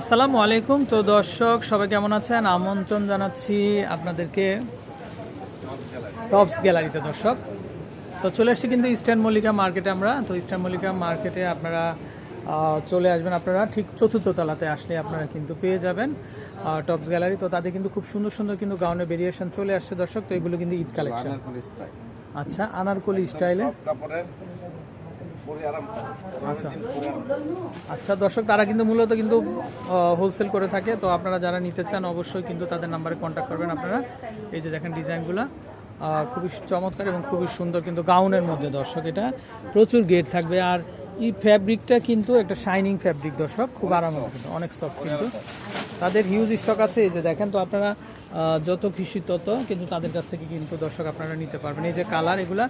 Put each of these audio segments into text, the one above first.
আসসালামু আলাইকুম। তো দর্শক সবাই কেমন আছেন? আমন্ত্রণ জানাচ্ছি আপনাদেরকে টপস গ্যালারিতে দর্শক। তো চলে এসেছি কিন্তু ইস্টার্ন মল্লিকা মার্কেটে আমরা। তো ইস্টার্ন মল্লিকা মার্কেটে আপনারা চলে আসবেন আপনারা। ঠিক চতুর্থ তলাতে আসলে আপনারা কিন্তু পেয়ে যাবেন টপস গ্যালারি। তো তাদের কিন্তু খুব সুন্দর সুন্দর কিন্তু গাউনের ভেরিয়েশন চলে আসছে দর্শক। তো এগুলো কিন্তু ঈদ কালেকশন আচ্ছা আনারকলি স্টাইলে আচ্ছা। আচ্ছা দর্শক, তারা কিন্তু মূলত কিন্তু হোলসেল করে থাকে। তো আপনারা যারা নিতে চান, অবশ্যই কিন্তু তাদের নাম্বারে কন্ট্যাক্ট করবেন আপনারা। এই যে দেখেন ডিজাইনগুলো খুবই চমৎকার এবং খুবই সুন্দর কিন্তু গাউনের মধ্যে, দর্শক, এটা প্রচুর গেট থাকবে। আর এই ফ্যাব্রিকটা কিন্তু একটা শাইনিং ফ্যাব্রিক দর্শক, খুব আরামদায়ক কিন্তু, অনেক সফট কিন্তু। তাদের হিউজ স্টক আছে, এই যে দেখেন, তো আপনারা যত খুশি তত কিন্তু তাদের কাছ থেকে কিন্তু, দর্শক, আপনারা নিতে পারবেন। এই যে কালার এগুলা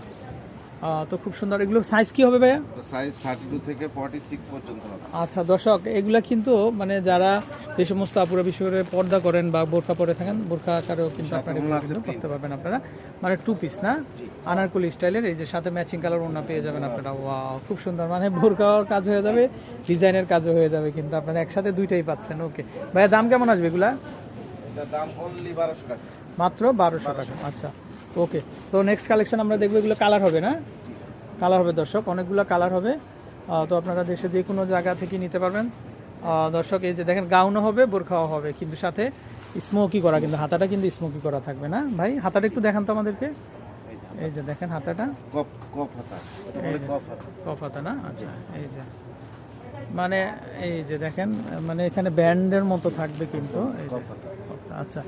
তো খুব সুন্দর। এগুলো সাইজ কি হবে ভাইয়া? সাইজ থার্টি টু থেকে ফর্টি সিক্স পর্যন্ত হবে। আচ্ছা দর্শক এগুলা কিন্তু মানে যারা যে সমস্ত আপুরা বিশেষ করে পর্দা করেন বা বোরখা পরে থাকেন বোরকা আকারেও কিন্তু আপনারা করতে পারবেন আপনারা। মানে টু পিস না? আনারকুলি স্টাইলের এই যে সাথে ম্যাচিং কালার ওনা পেয়ে যাবেন আপনারা। ওয়াও খুব সুন্দর। মানে বোরখার কাজ হয়ে যাবে ডিজাইনের কাজও হয়ে যাবে কিন্তু আপনারা একসাথে দুইটাই পাচ্ছেন। ওকে ভাইয়া দাম কেমন আসবে এগুলা? দাম অনলি বারোশো টাকা। মাত্র বারোশো টাকা। আচ্ছা ওকে তো নেক্সট কালেকশন আমরা দেখব এগুলো কালার হবে না? কালার হবে দর্শক অনেকগুলো কালার হবে। তো আপনারা দেশে যে কোনো জায়গা থেকে নিতে পারবেন। দর্শক এই যে দেখেন গাউনও হবে বোরখাও হবে কিন্তু সাথে স্মোকি করা কিন্তু হাতাটা কিন্তু স্মোকি করা থাকবে না। ভাই হাতাটা একটু দেখান তো আমাদেরকে। এই যে দেখেন হাতাটা। কফ হাতা। না? আচ্ছা এই যে। মানে এই যে দেখেন মানে এখানে ব্যান্ডের মতো থাকবে কিন্তু। আচ্ছা।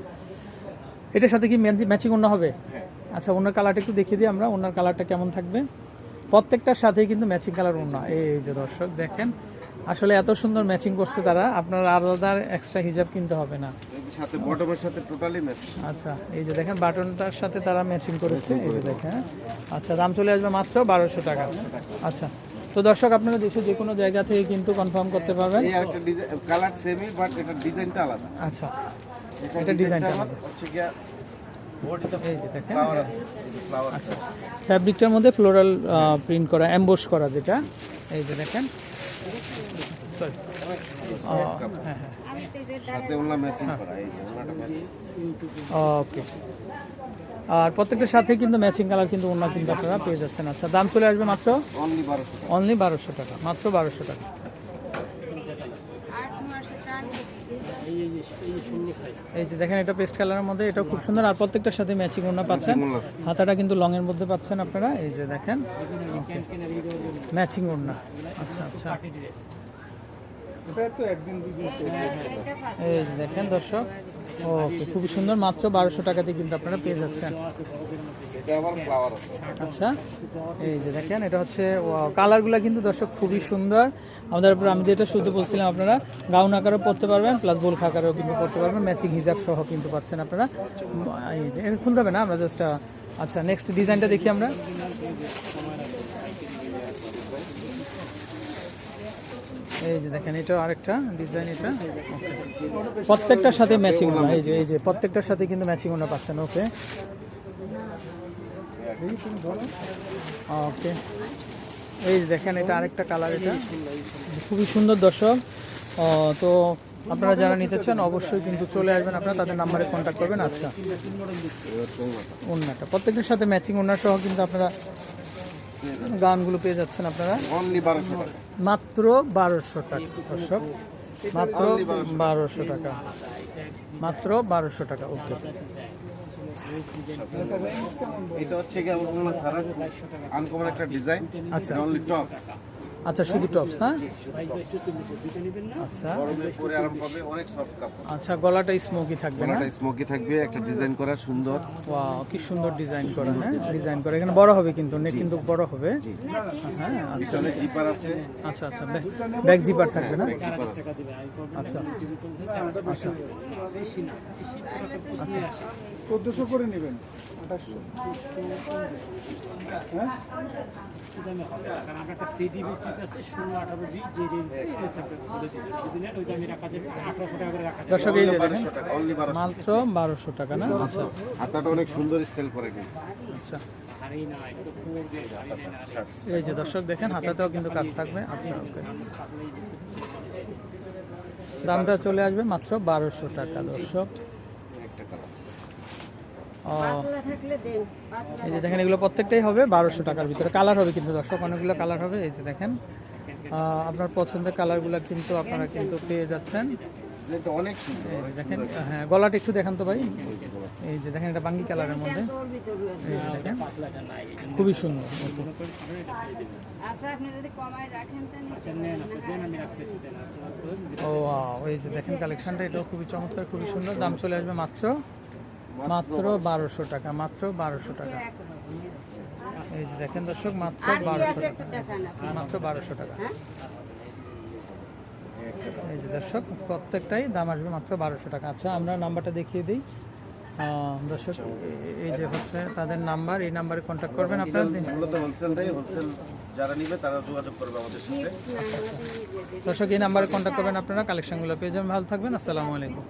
এটার সাথে কি ম্যাচিং অন্য হবে? হ্যাঁ। আচ্ছা ওনার কালারটা একটু দেখিয়ে দিই আমরা ওনার কালারটা কেমন থাকবে? প্রত্যেকটার সাথেই কিন্তু ম্যাচিং কালার ওনা এই যে দর্শক দেখেন আসলে এত সুন্দর ম্যাচিং করছে তারা আপনার আলাদা এক্সট্রা হিজাব কিনতে হবে না। সাথে বটমের সাথে টোটালি ম্যাচ আচ্ছা এই যে দেখেন বাটনটার সাথে তারা ম্যাচিং করেছে এই যে দেখেন আচ্ছা দাম চলে আসবে মাত্র বারোশো টাকা। আচ্ছা তো দর্শক আপনারা দেশে যে কোনো জায়গা থেকে কিন্তু কনফার্ম করতে পারবেন। এই কালার সেমই বাট এটা ডিজাইনটা আলাদা। আচ্ছা এটা ডিজাইনটা হচ্ছে ফ্যাব্রিকটার মধ্যে ফ্লোরাল প্রিন্ট করা অ্যাম্বোস করা যেটা। এই যে দেখেন। হ্যাঁ হ্যাঁ। সাথে ওনা ম্যাচিং করা এই যে ওনাটা ম্যাচিং ওকে আর প্রত্যেকটার সাথে কিন্তু ম্যাচিং কালার কিন্তু অন্য কিন্তু আপনারা পেয়ে যাচ্ছেন। আচ্ছা দাম চলে আসবে মাত্র? অনলি বারোশো টাকা। অনলি বারোশো টাকা মাত্র বারোশো টাকা। এই যে দেখেন এটা পেস্ট কালারের মধ্যে এটা খুব সুন্দর। আর প্রত্যেকটার সাথে ম্যাচিং ওনা পাচ্ছেন। হাতাটা কিন্তু লং এর মধ্যে পাচ্ছেন আপনারা। এই যে দেখেন। ম্যাচিং ওড়না। আচ্ছা আচ্ছা। এই দেখেন দর্শক, ওকে, খুবই সুন্দর, মাত্র বারোশো টাকাতে কিন্তু আপনারা পেয়ে যাচ্ছেন। আচ্ছা এই যে দেখেন, এটা হচ্ছে কালারগুলো কিন্তু দর্শক খুবই সুন্দর। আমাদের উপর, আমি যেটা শুধু বলছিলাম আপনারা, গাউন আকারেও পড়তে পারবেন প্লাস বোলখা আকারেও কিন্তু পড়তে পারবেন ম্যাচিং হিজাব সহ কিন্তু পাচ্ছেন আপনারা। এই যে খুলতে হবে না, আমরা জাস্ট আচ্ছা নেক্সট ডিজাইনটা দেখি আমরা। এই যে দেখেন এটা আরেকটা ডিজাইন এটা. প্রত্যেকটার সাথে ম্যাচিং এই যে এই যে, প্রত্যেকটার সাথে কিন্তু ম্যাচিং ওনা পাচ্ছেন ওকে ওকে এই দেখেন, এটা আরেকটা কালার এটা। খুবই সুন্দর দর্শক। তো আপনারা যারা নিতে চান, অবশ্যই কিন্তু চলে আসবেন আপনারা, তাদের নাম্বারে কন্ট্যাক্ট করবেন। আচ্ছা। ওনাটা প্রত্যেকটার সাথে ম্যাচিং ওনার সহ কিন্তু আপনারা গানগুলো পেয়ে যাচ্ছেন আপনারা। মাত্র বারোশো টাকা দর্শক। মাত্র বারোশো টাকা। মাত্র বারোশো টাকা ওকে। এটা হচ্ছে কি আমার মনে আনকমন একটা ডিজাইন আচ্ছা। অনলি টপ আচ্ছা শুধু টপস না? আচ্ছা। গরমে পরে আরাম পাবে অনেক সফট কাপড় আচ্ছা গলাটা স্মোকি থাকবে না? গলাটা স্মোকি থাকবে একটা ডিজাইন করা সুন্দর। ওয়াও কি সুন্দর ডিজাইন করা হ্যাঁ? ডিজাইন করা এখানে বড় হবে কিন্তু নেক কিন্তু বড় হবে। হ্যাঁ আচ্ছা। জিপার আছে। আচ্ছা আচ্ছা ব্যাক জিপার থাকবে না? আচ্ছা। আচ্ছা। আচ্ছা। চোদ্দশো করে নেবেন। আঠাশশো। হ্যাঁ? কারণ আমরা একটা সিডি বিক্রিতে আছে ষোলো আঠারো বি যে রেঞ্জে বলেছি সেদিনের ওইটা আমি রাখা যাবে আঠারোশো টাকা করে রাখা যাবে। দর্শক এই দেখেন মাত্র বারোশো টাকা না? আচ্ছা হাতাটা অনেক সুন্দর স্টাইল করে কিন্তু। আচ্ছা। এই যে দর্শক দেখেন হাতাতেও কিন্তু কাজ থাকবে। আচ্ছা ওকে দামটা চলে আসবে মাত্র বারোশো টাকা দর্শক একটা কালার ও, পাতলা থাকলে দেন পাতলা এই যে দেখেন এগুলো প্রত্যেকটাই হবে বারোশো টাকার ভিতরে। কালার হবে কিন্তু দর্শক অনেকগুলো কালার হবে। এই যে দেখেন আপনার পছন্দের কালারগুলো কিন্তু আপনারা কিন্তু পেয়ে যাচ্ছেন। দেখেন হ্যাঁ গলাটা একটু দেখান তো ভাই। এই যে দেখেন এটা বাঙ্গি কালারের মধ্যে। এই যে দেখেন খুবই সুন্দর। আচ্ছা দিন। ও এই যে দেখেন কালেকশনটা এটাও খুবই চমৎকার খুবই সুন্দর। দাম চলে আসবে মাত্র মাত্র বারোশো টাকা মাত্র বারোশো টাকা। এই যে দেখেন দর্শক মাত্র বারোশো টাকা। আপনি। মাত্র বারোশো টাকা। হ্যাঁ? এই যে দর্শক প্রত্যেকটাই দাম আসবে মাত্র বারোশো টাকা। আচ্ছা আমরা নাম্বারটা দেখিয়ে দিই। দর্শক এই যে হচ্ছে তাদের নাম্বার এই নাম্বারে কন্ট্যাক্ট করবেন আপনারা মূলত হোলসেল দেয় হোলসেল যারা নিবে তারা যোগাযোগ করবে আমাদের সাথে। দর্শক এই নাম্বারে কন্ট্যাক্ট করবেন আপনারা কালেকশনগুলো পেয়ে যাবেন। ভালো থাকবেন আসসালামু আলাইকুম।